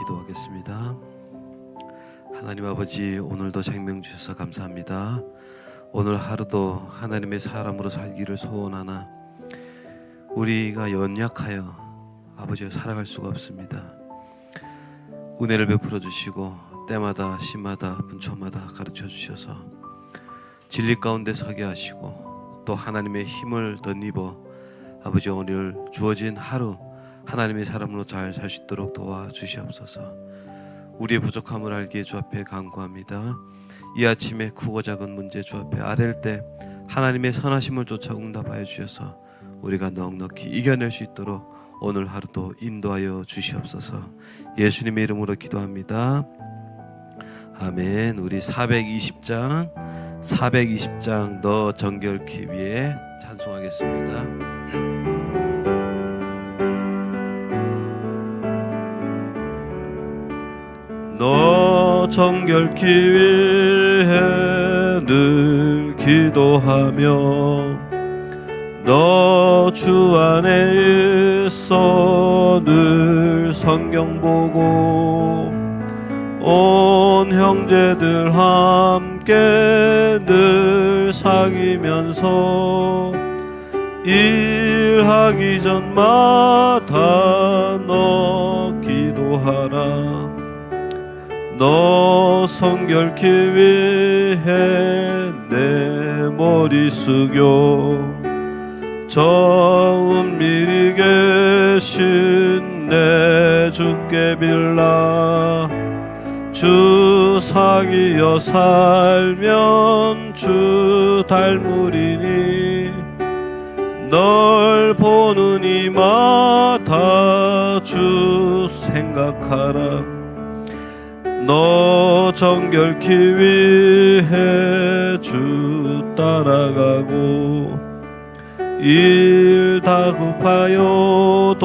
기도하겠습니다. 하나님 아버지 오늘도 생명 주셔서 감사합니다. 오늘 하루도 하나님의 사람으로 살기를 소원하나 우리가 연약하여 아버지와 살아갈 수가 없습니다. 은혜를 베풀어 주시고 때마다 시마다 분초마다 가르쳐 주셔서 진리 가운데 서게 하시고 또 하나님의 힘을 덧입어 아버지 오늘 주어진 하루 하나님의 사람으로 잘 살 수 있도록 도와 주시옵소서. 우리의 부족함을 알기에 주 앞에 간구합니다. 이 아침에 크고 작은 문제 주 앞에 아랠 때 하나님의 선하심을 쫓아 응답하여 주셔서 우리가 넉넉히 이겨낼 수 있도록 오늘 하루도 인도하여 주시옵소서. 예수님의 이름으로 기도합니다. 아멘. 우리 420장 420장 너 정결케 위에 찬송하겠습니다. 정결케 위해 늘 기도하며 너 주 안에 있어 늘 성경 보고 온 형제들 함께 늘 사귀면서 일하기 전마다 너 기도하라 너 성결케 위해 내 머리 숙여. 저 은밀히 계신 내 주께 빌라. 주 사귀어 살면 주 닮으리니. 널 보는 이마다 주 생각하라 너 정결케 위해 주 따라가고 일 다급하여도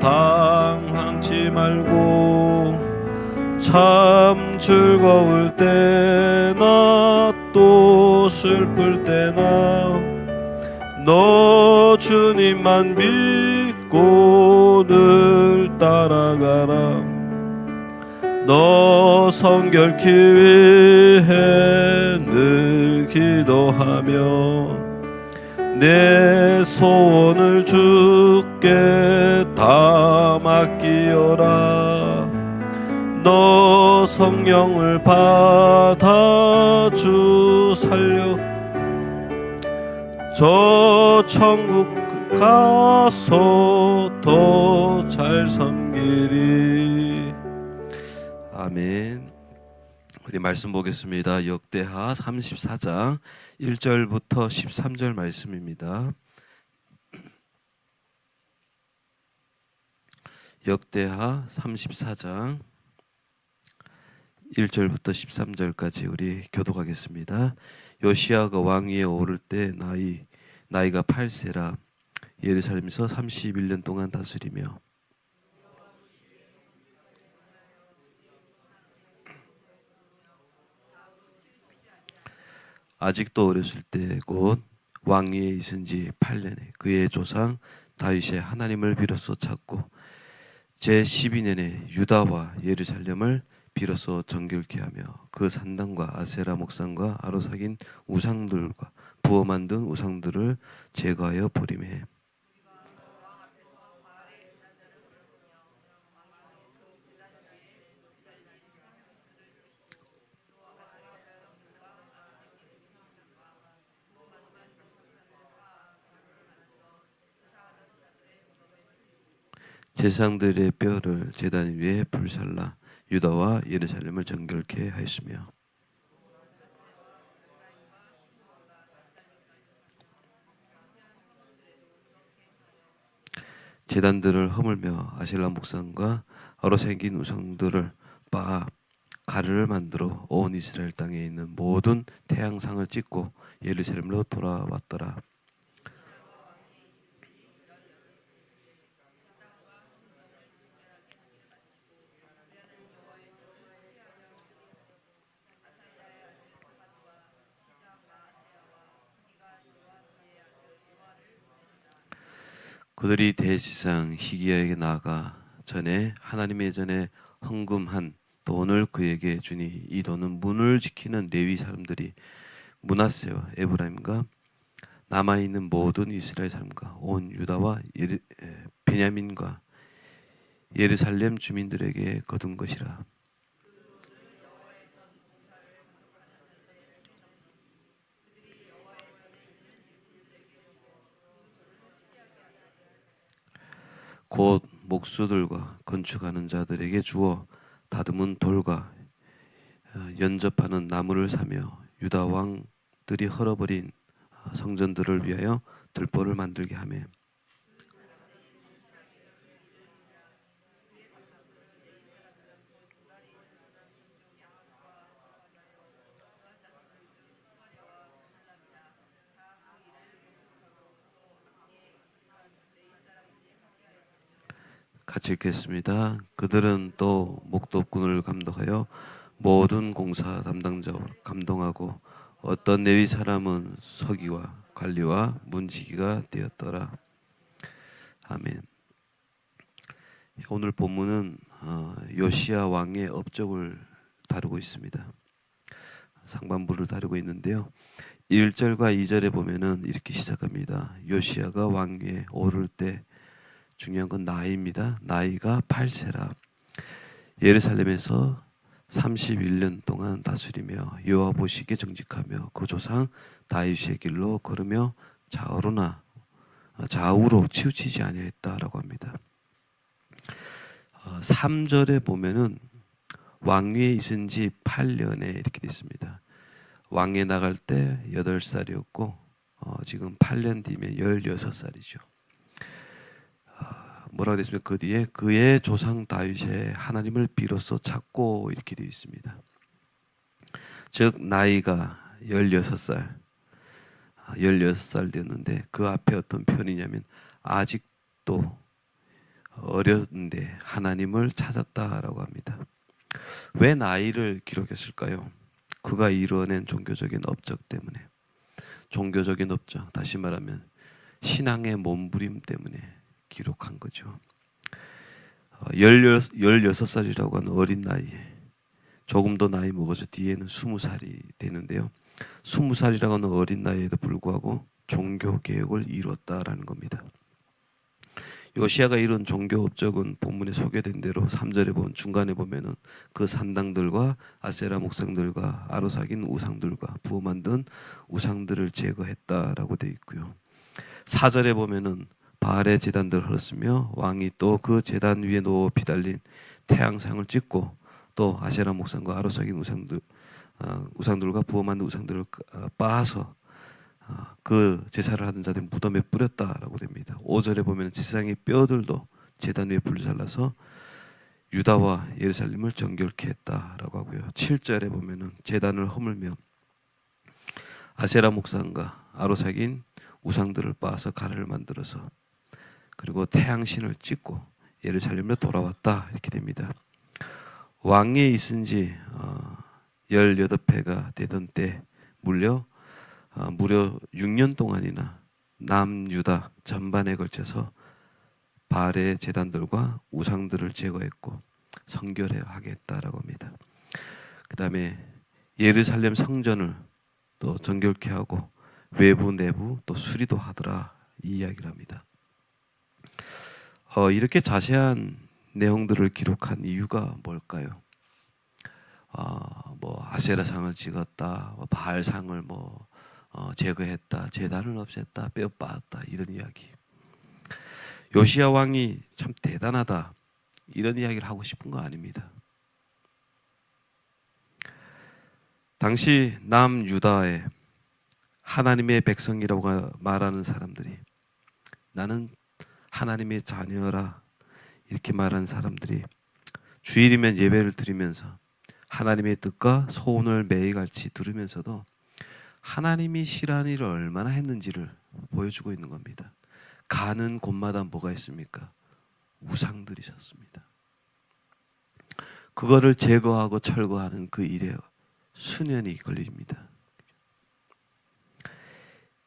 당황치 말고 참 즐거울 때나 또 슬플 때나 너 주님만 믿고 늘 따라가라 너 성결케 위해 늘 기도하며 내 소원을 주께 다 맡기어라. 너 성령을 받아 주 살려. 저 천국 가서 더 잘 섬기리 아멘. 우리 말씀 보겠습니다. 역대하 34장 1절부터 13절 말씀입니다. 역대하 34장 1절부터 13절까지 우리 교독하겠습니다. 요시아가 왕위에 오를 때 나이 나이가 8세라 예루살렘에서 31년 동안 다스리며 아직도 어렸을 때 곧 왕위에 있은 지 8년에 그의 조상 다윗의 하나님을 비로소 찾고 제 12년에 유다와 예루살렘을 비로소 정결케 하며 그 산당과 아세라 목상과 아로사긴 우상들과 부어 만든 우상들을 제거하여 버리매 제상들의 뼈를 제단 위에 불살라 유다와 예루살렘을 정결케 하였으며 제단들을 허물며 아실라 목상과 얼어 생긴 우상들을 빻아 가르를 만들어 온 이스라엘 땅에 있는 모든 태양상을 찍고 예루살렘으로 돌아왔더라. 그들이 대지상 희기야에게 나아가 전에 하나님의 전에 헌금한 돈을 그에게 주니 이 돈은 문을 지키는 레위 사람들이 문하세와 에브라임과 남아 있는 모든 이스라엘 사람과 온 유다와 베냐민과 예루살렘 주민들에게 거둔 것이라. 곧 목수들과 건축하는 자들에게 주어 다듬은 돌과 어, 연접하는 나무를 사며 유다 왕들이 헐어버린 어, 성전들을 위하여 들보를 만들게 하며 같이 읽겠습니다. 그들은 또 목도꾼을 감독하여 모든 공사 담당자를 감동하고 어떤 레위 사람은 서기와 관리와 문지기가 되었더라. 아멘. 오늘 본문은 어, 요시야 왕의 업적을 다루고 있습니다. 상반부를 다루고 있는데요. 1절과 2절에 보면은 이렇게 시작합니다. 요시야가 왕위에 오를 때 중요한 건 나이입니다. 나이가 8세라. 예루살렘에서 31년 동안 다스리며 보시기에 정직하며 그 조상 다윗의 길로 걸으며 좌우로나 좌우로 치우치지 아니했다라고 합니다. 3절에 보면은 왕위에 있은 지 8년에 이렇게 됐습니다. 왕에 나갈 때 8살이었고 어, 지금 8년 뒤면 16살이죠. 뭐라고 됐습니까? 그 뒤에 그의 조상 다윗의 하나님을 비로소 찾고 이렇게 되어 있습니다. 즉 나이가 16살 16살 되었는데 그 앞에 어떤 편이냐면 아직도 어렸는데 하나님을 찾았다라고 합니다. 왜 나이를 기록했을까요? 그가 이뤄낸 종교적인 업적 때문에 종교적인 업적 다시 말하면 신앙의 몸부림 때문에 기록한 거죠. 16살이라고 하는 어린 나이에 조금 더 나이 먹어서 뒤에는 20살이 되는데요. 20살이라고 하는 어린 나이에도 불구하고 종교 개혁을 이뤘다라는 겁니다. 요시아가 이룬 종교 업적은 본문에 소개된 대로 3절에 보면 중간에 보면은 그 산당들과 아세라 목상들과 아로사긴 우상들과 부어 만든 우상들을 제거했다라고 되어 있고요. 4절에 보면은 바알의 제단들을 헐었으며 왕이 또그 제단 위에 높이 달린 태양상을 찍고 또 아세라 목상과 아로사긴 우상들 어, 우상들과 부어 만든 우상들을 어, 빻아서 어, 그 제사를 하던 자들 무덤에 뿌렸다라고 됩니다. 5절에 보면 제사장의 뼈들도 제단 위에 불살라서 유다와 예루살렘을 정결케 했다라고 하고요. 7절에 보면은 제단을 허물며 아세라 목상과 아로사긴 우상들을 빻아서 가래를 만들어서 그리고 태양신을 찍고 예루살렘으로 돌아왔다 이렇게 됩니다. 왕에 있은 지 18회가 되던 때 무려 어, 무려 6년 동안이나 남유다 전반에 걸쳐서 바알의 제단들과 우상들을 제거했고 성결하겠다라고 합니다. 그 다음에 예루살렘 성전을 또 정결케 하고 외부 내부 또 수리도 하더라 이 이야기를 합니다. 어, 이렇게 자세한 내용들을 기록한 이유가 뭘까요? 어, 뭐 아세라상을 찍었다, 뭐 바알상을 뭐 어, 제거했다, 재단을 없앴다, 뼈 빠았다 이런 이야기. 요시야 왕이 참 대단하다 이런 이야기를 하고 싶은 거 아닙니다. 당시 남 유다의 하나님의 백성이라고 말하는 사람들이 나는 하나님의 자녀라 이렇게 말하는 사람들이 주일이면 예배를 드리면서 하나님의 뜻과 소원을 매일같이 들으면서도 하나님이 싫어하는 일을 얼마나 했는지를 보여주고 있는 겁니다. 가는 곳마다 뭐가 있습니까? 우상들이 섰습니다. 그거를 제거하고 철거하는 그 일에 수년이 걸립니다.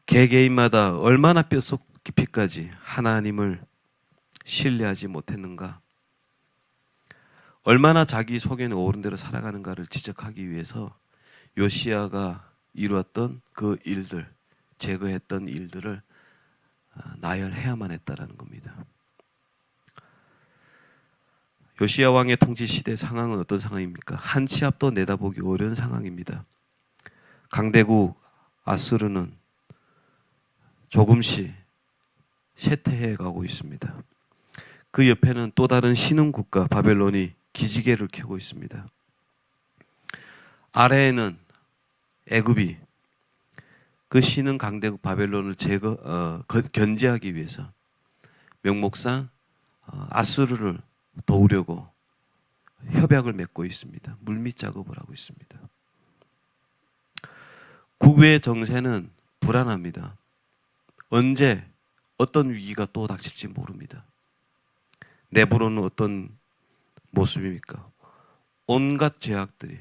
개개인마다 얼마나 뼛속 깊이까지 하나님을 신뢰하지 못했는가? 얼마나 자기 속에는 옳은 대로 살아가는가를 지적하기 위해서 요시아가 이루었던 그 일들, 제거했던 일들을 아, 나열해야만 했다라는 겁니다. 요시야 왕의 통치 시대 상황은 어떤 상황입니까? 한 치 앞도 내다보기 어려운 상황입니다. 강대국 아수르는 조금씩 쇠퇴해 가고 있습니다. 그 옆에는 또 다른 신흥 국가 바벨론이 기지개를 켜고 있습니다. 아래에는 애굽이 그 신흥 강대국 바벨론을 제거 어, 거- 견제하기 위해서 명목상 어, 아수르를 도우려고 협약을 맺고 있습니다. 물밑 작업을 하고 있습니다. 국외 정세는 불안합니다. 언제 어떤 위기가 또 닥칠지 모릅니다. 내부로는 어떤 모습입니까? 온갖 죄악들이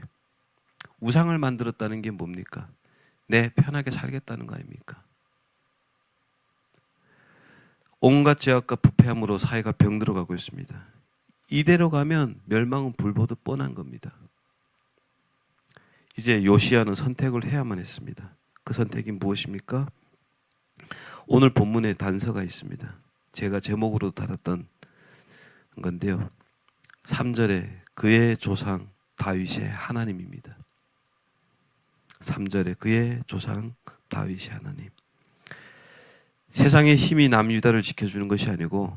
우상을 만들었다는 게 뭡니까? 내 편하게 살겠다는 거 아닙니까? 온갖 죄악과 부패함으로 사회가 병들어 가고 있습니다. 이대로 가면 멸망은 불보듯 뻔한 겁니다. 이제 요시아는 선택을 해야만 했습니다. 그 선택이 무엇입니까? 오늘 본문에 단서가 있습니다. 제가 제목으로 달았던 건데요. 3절에 그의 조상 다윗의 하나님입니다. 3절에 그의 조상 다윗의 하나님. 세상의 힘이 남유다를 지켜주는 것이 아니고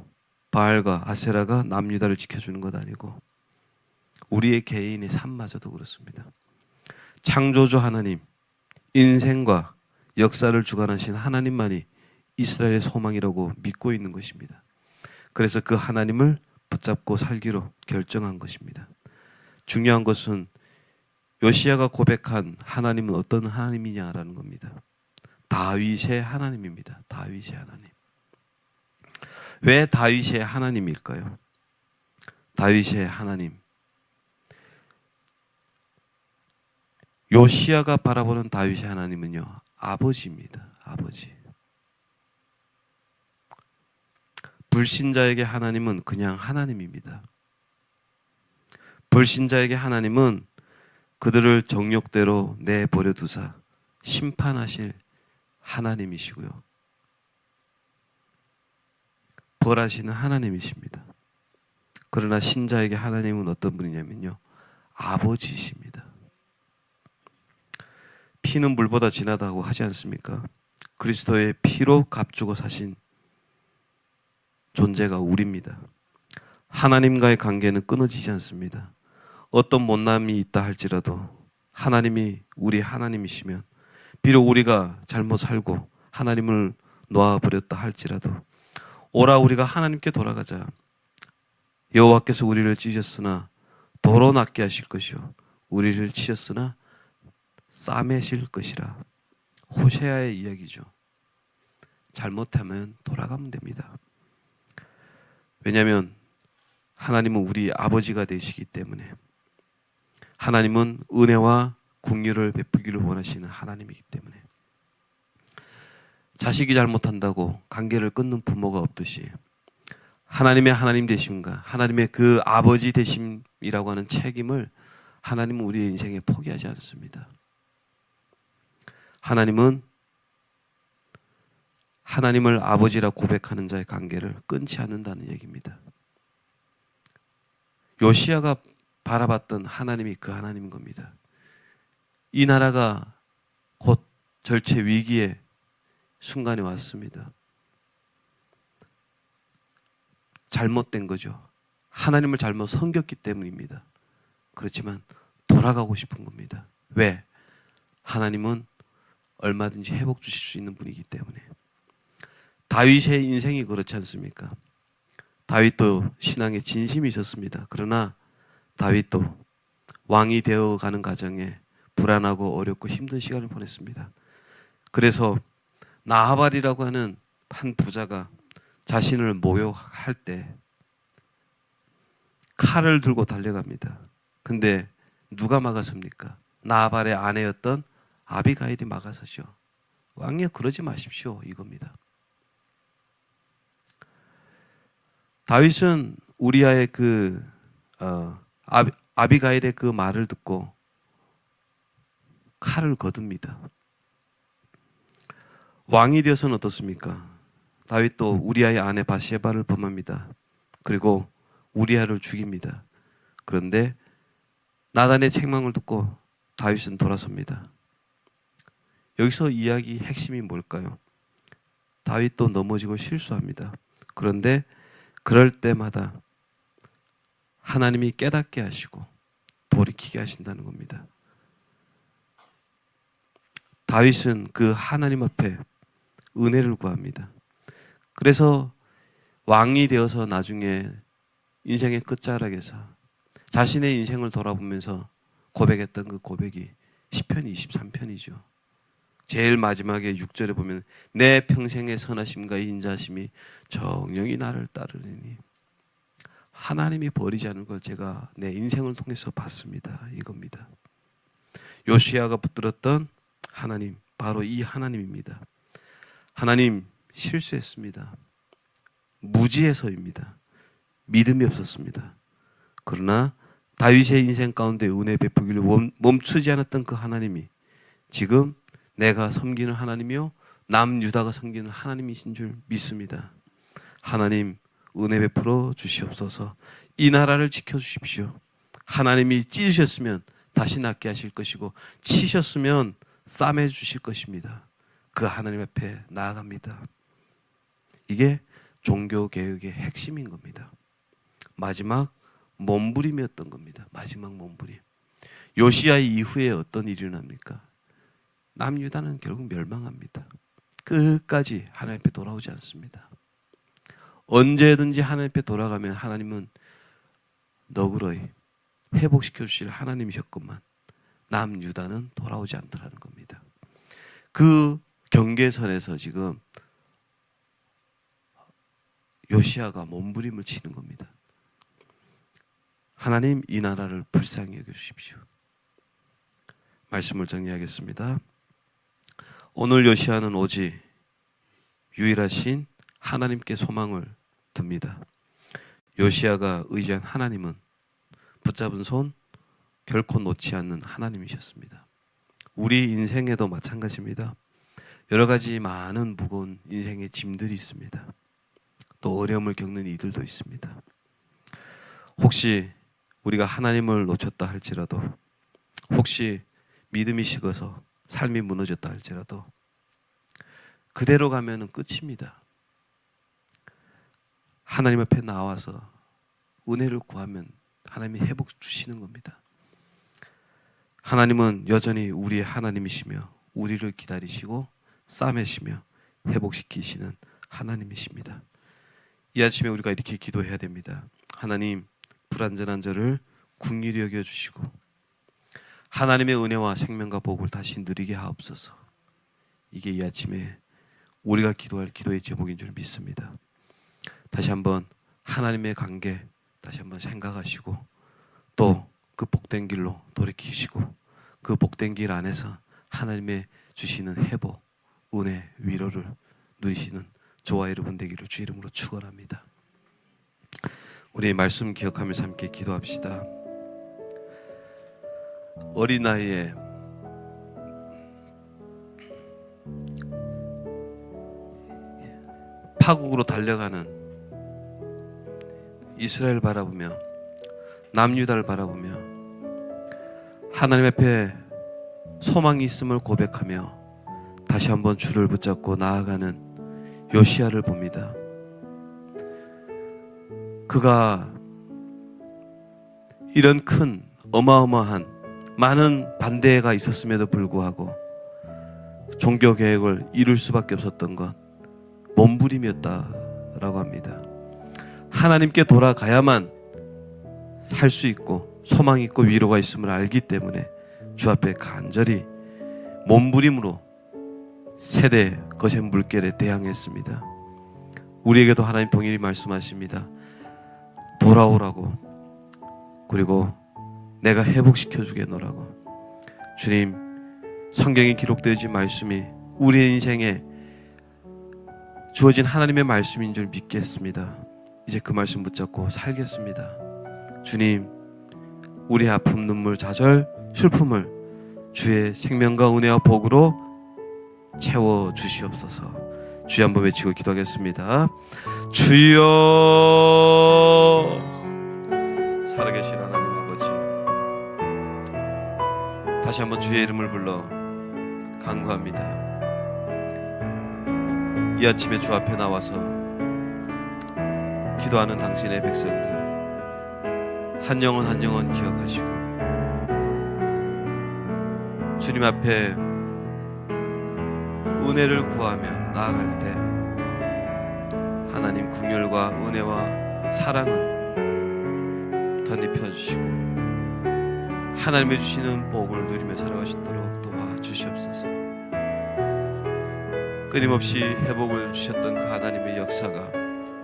바알과 아세라가 남유다를 지켜주는 것 아니고 우리의 개인의 삶마저도 그렇습니다. 창조주 하나님, 인생과 역사를 주관하신 하나님만이 이스라엘의 소망이라고 믿고 있는 것입니다. 그래서 그 하나님을 붙잡고 살기로 결정한 것입니다. 중요한 것은 요시아가 고백한 하나님은 어떤 하나님이냐라는 겁니다. 다윗의 하나님입니다. 다윗의 하나님. 왜 다윗의 하나님일까요? 다윗의 하나님. 요시아가 바라보는 다윗의 하나님은요, 아버지입니다. 아버지. 불신자에게 하나님은 그냥 하나님입니다. 불신자에게 하나님은 그들을 정욕대로 내버려 두사 심판하실 하나님이시고요. 벌하시는 하나님이십니다. 그러나 신자에게 하나님은 어떤 분이냐면요. 아버지이십니다. 피는 물보다 진하다고 하지 않습니까? 그리스도의 피로 값주고 사신 존재가 우리입니다. 하나님과의 관계는 끊어지지 않습니다. 어떤 못남이 있다 할지라도 하나님이 우리 하나님이시면 비록 우리가 잘못 살고 하나님을 놓아버렸다 할지라도 오라 우리가 하나님께 돌아가자. 여호와께서 우리를 찢었으나 도로 낫게 하실 것이요 우리를 치셨으나 싸매실 것이라. 호세아의 이야기죠. 잘못하면 돌아가면 됩니다. 왜냐하면 하나님은 우리 아버지가 되시기 때문에 하나님은 은혜와 국류를 베푸기를 원하시는 하나님이기 때문에 자식이 잘못한다고 관계를 끊는 부모가 없듯이 하나님의 하나님 되심과 하나님의 그 아버지 되심이라고 하는 책임을 하나님은 우리의 인생에 포기하지 않습니다. 하나님은 하나님을 아버지라 고백하는 자의 관계를 끊지 않는다는 얘기입니다. 요시아가 바라봤던 하나님이 그 하나님인 겁니다. 이 나라가 곧 절체 위기의 순간이 왔습니다. 잘못된 거죠. 하나님을 잘못 섬겼기 때문입니다. 그렇지만 돌아가고 싶은 겁니다. 왜? 하나님은 얼마든지 회복 주실 수 있는 분이기 때문에. 다윗의 인생이 그렇지 않습니까? 다윗도 신앙에 진심이 있었습니다. 그러나 다윗도 왕이 되어 가는 과정에 불안하고 어렵고 힘든 시간을 보냈습니다. 그래서 나하발이라고 하는 한 부자가 자신을 모욕할 때 칼을 들고 달려갑니다. 근데 누가 막아섭니까? 나하발의 아내였던 아비가일이 막아서죠. 왕이여 그러지 마십시오 이겁니다. 다윗은 우리아의 그 어, 아비, 아비가일의 그 말을 듣고 칼을 거둡니다. 왕이 되어서는 어떻습니까? 다윗도 우리아의 아내 바시에바를 범합니다. 그리고 우리아를 죽입니다. 그런데 나단의 책망을 듣고 다윗은 돌아섭니다. 여기서 이야기 핵심이 뭘까요? 다윗도 넘어지고 실수합니다. 그런데 그럴 때마다 하나님이 깨닫게 하시고 돌이키게 하신다는 겁니다. 다윗은 그 하나님 앞에 은혜를 구합니다. 그래서 왕이 되어서 나중에 인생의 끝자락에서 자신의 인생을 돌아보면서 고백했던 그 고백이 시편 23편이죠. 제일 마지막에 6절에 보면 내 평생의 선하심과 인자심이 정령이 나를 따르니 하나님이 버리지 않은 걸 제가 내 인생을 통해서 봤습니다. 이겁니다. 요시아가 붙들었던 하나님 바로 이 하나님입니다. 하나님 실수했습니다. 무지해서입니다. 믿음이 없었습니다. 그러나 다윗의 인생 가운데 은혜 베푸기를 멈추지 않았던 그 하나님이 지금 내가 섬기는 하나님이요 남유다가 섬기는 하나님이신 줄 믿습니다. 하나님 은혜 베풀어 주시옵소서. 이 나라를 지켜 주십시오. 하나님이 찢으셨으면 다시 낫게 하실 것이고 치셨으면 싸매 주실 것입니다. 그 하나님 앞에 나아갑니다. 이게 종교 개혁의 핵심인 겁니다. 마지막 몸부림이었던 겁니다. 마지막 몸부림. 요시아 이후에 어떤 일이 일어납니까? 남유다는 결국 멸망합니다. 끝까지 하나님 앞에 돌아오지 않습니다. 언제든지 하나님 앞에 돌아가면 하나님은 너그러이 회복시켜 주실 하나님이셨건만 남유다는 돌아오지 않더라는 겁니다. 그 경계선에서 지금 요시아가 몸부림을 치는 겁니다. 하나님 이 나라를 불쌍히 여겨 주십시오. 말씀을 정리하겠습니다. 오늘 요시아는 오직 유일하신 하나님께 소망을 듭니다. 요시아가 의지한 하나님은 붙잡은 손 결코 놓지 않는 하나님이셨습니다. 우리 인생에도 마찬가지입니다. 여러 가지 많은 무거운 인생의 짐들이 있습니다. 또 어려움을 겪는 이들도 있습니다. 혹시 우리가 하나님을 놓쳤다 할지라도 혹시 믿음이 식어서 삶이 무너졌다 할지라도 그대로 가면은 끝입니다. 하나님 앞에 나와서 은혜를 구하면 하나님이 회복 주시는 겁니다. 하나님은 여전히 우리의 하나님이시며 우리를 기다리시고 싸매시며 회복시키시는 하나님이십니다. 이 아침에 우리가 이렇게 기도해야 됩니다. 하나님 불완전한 저를 국률이 여겨 주시고 하나님의 은혜와 생명과 복을 다시 누리게 하옵소서. 이게 이 아침에 우리가 기도할 기도의 제목인 줄 믿습니다. 다시 한번 하나님의 관계 다시 한번 생각하시고 또 그 복된 길로 돌이키시고 그 복된 길 안에서 하나님의 주시는 회복, 은혜, 위로를 누리시는 저와 여러분 되기를 주 이름으로 축원합니다. 우리 말씀 기억하면서 함께 기도합시다. 어린 나이에 파국으로 달려가는 이스라엘 바라보며 남유다를 바라보며 하나님 앞에 소망이 있음을 고백하며 다시 한번 줄을 붙잡고 나아가는 요시아를 봅니다. 그가 이런 큰 어마어마한 많은 반대가 있었음에도 불구하고 종교 계획을 이룰 수밖에 없었던 것 몸부림이었다라고 합니다. 하나님께 돌아가야만 살 수 있고 소망 있고 위로가 있음을 알기 때문에 주 앞에 간절히 몸부림으로 세대 거센 물결에 대항했습니다. 우리에게도 하나님 동일히 말씀하십니다. 돌아오라고 그리고 내가 회복시켜 주겠노라고 주님 성경에 기록되어진 말씀이 우리의 인생에 주어진 하나님의 말씀인 줄 믿겠습니다. 이제 그 말씀 붙잡고 살겠습니다. 주님 우리 아픔 눈물 좌절 슬픔을 주의 생명과 은혜와 복으로 채워 주시옵소서. 주여 한번 외치고 기도하겠습니다. 주여 살아계신 하나님 다시 한번 주의 이름을 불러 간구합니다. 이 아침에 주 앞에 나와서 기도하는 당신의 백성들 한 영혼 한 영혼 기억하시고 주님 앞에 은혜를 구하며 나아갈 때 하나님 궁율과 은혜와 사랑을 덧입혀 주시고 하나님의 주시는 복을 누리며 살아가시도록 도와주시옵소서. 끊임없이 회복을 주셨던 그 하나님의 역사가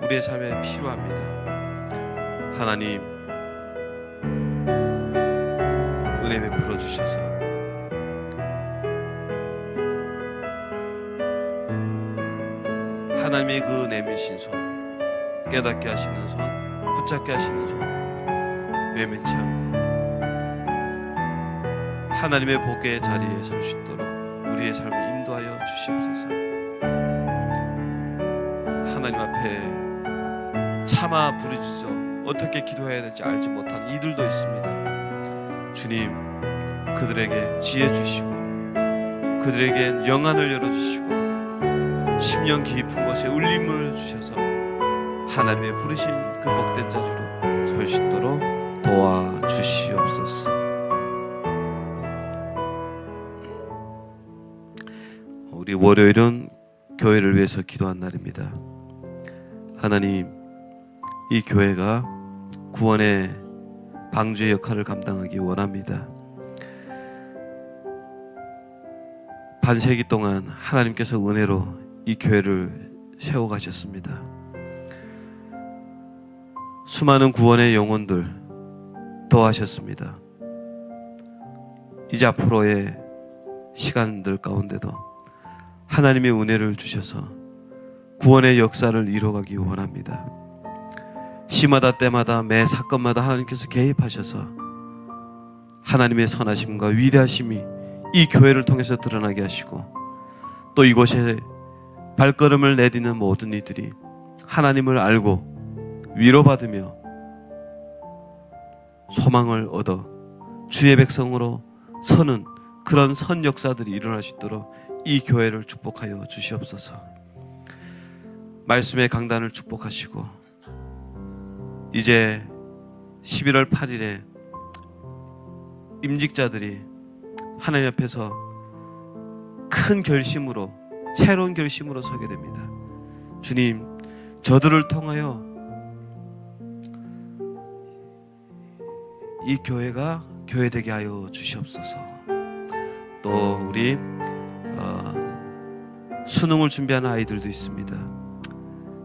우리의 삶에 필요합니다. 하나님 은혜 베풀어 주셔서 하나님의 그 내미신 손 깨닫게 하시는 손 붙잡게 하시는 손 외면치 않고 하나님의 복의 자리에 설 수 있도록 우리의 삶을 인도하여 주시옵소서 하나님 앞에 차마 부르짖어 어떻게 기도해야 될지 알지 못하는 이들도 있습니다 주님 그들에게 지혜 주시고 그들에게 영안을 열어 주시고 심령 깊은 곳에 울림을 주셔서 하나님의 부르신 그 복된 자리로 설 수 있도록 도와 주시옵소서. 월요일은 교회를 위해서 기도한 날입니다. 하나님, 이 교회가 구원의 방주의 역할을 감당하기 원합니다. 반세기 동안 하나님께서 은혜로 이 교회를 세워 가셨습니다. 수많은 구원의 영혼들 더하셨습니다. 이제 앞으로의 시간들 가운데도 하나님의 은혜를 주셔서 구원의 역사를 이뤄가기 원합니다. 시마다 때마다 매 사건마다 하나님께서 개입하셔서 하나님의 선하심과 위대하심이 이 교회를 통해서 드러나게 하시고 또 이곳에 발걸음을 내디는 모든 이들이 하나님을 알고 위로받으며 소망을 얻어 주의 백성으로 서는 그런 선 역사들이 일어날 수 있도록 이 교회를 축복하여 주시옵소서. 말씀의 강단을 축복하시고 이제 11월 8일에 임직자들이 하나님 앞에서 큰 결심으로 새로운 결심으로 서게 됩니다. 주님, 저들을 통하여 이 교회가 교회되게 하여 주시옵소서. 또 우리 어, 수능을 준비하는 아이들도 있습니다.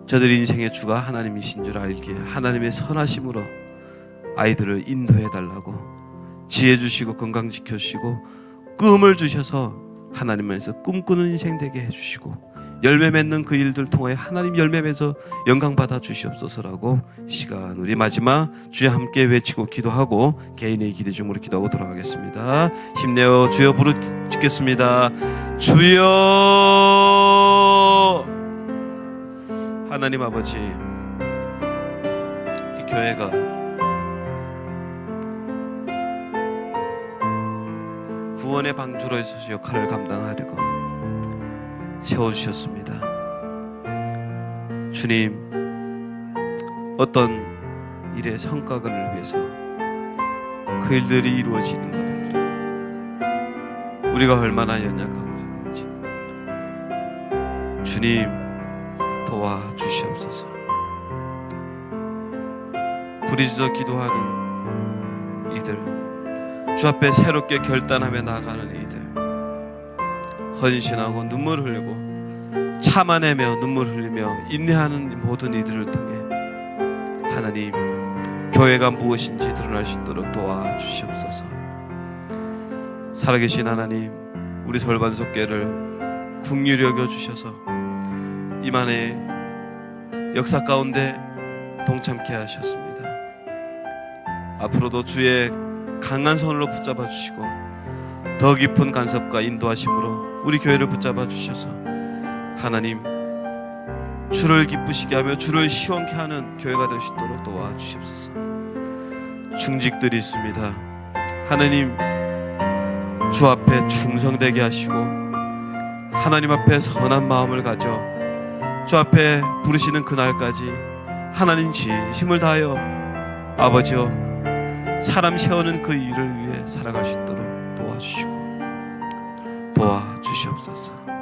저들 인생의 주가 하나님이신 줄 알기에 하나님의 선하심으로 아이들을 인도해 달라고 지혜 주시고 건강 지켜 주시고 꿈을 주셔서 하나님 안에서 꿈꾸는 인생 되게 해 주시고 열매 맺는 그 일들 통하여 하나님 열매 맺어 영광 받아 주시옵소서라고 시간 우리 마지막 주여 함께 외치고 기도하고 개인의 기대 중으로 기도하고 돌아가겠습니다. 힘내어 주여 부르짖겠습니다. 주여 하나님 아버지 이 교회가 구원의 방주로 있어서 역할을 감당하려고 세워주셨습니다. 주님, 어떤 일의 성과를 위해서 그 일들이 이루어지는 것 아니라 우리가 얼마나 연약하고 있는지 주님 도와주시옵소서. 부리짖어 기도하는 이들, 주 앞에 새롭게 결단하며 나아가는 헌신하고 눈물 흘리고 참아내며 눈물 흘리며 인내하는 모든 이들을 통해 하나님 교회가 무엇인지 드러날 수 있도록 도와주시옵소서. 살아계신 하나님, 우리 솔반석계를 국률 여겨 주셔서 이만의 역사 가운데 동참케 하셨습니다. 앞으로도 주의 강한 손으로 붙잡아 주시고 더 깊은 간섭과 인도하심으로 우리 교회를 붙잡아 주셔서 하나님 주를 기쁘시게 하며 주를 시원케 하는 교회가 될 수 있도록 도와주시옵소서. 중직들이 있습니다. 하나님 주 앞에 충성되게 하시고 하나님 앞에 선한 마음을 가져 주 앞에 부르시는 그날까지 하나님 진심을 다하여 아버지여 사람 세우는 그 일을 위해 살아갈 수 있도록 도와주시고 도와주시옵소서.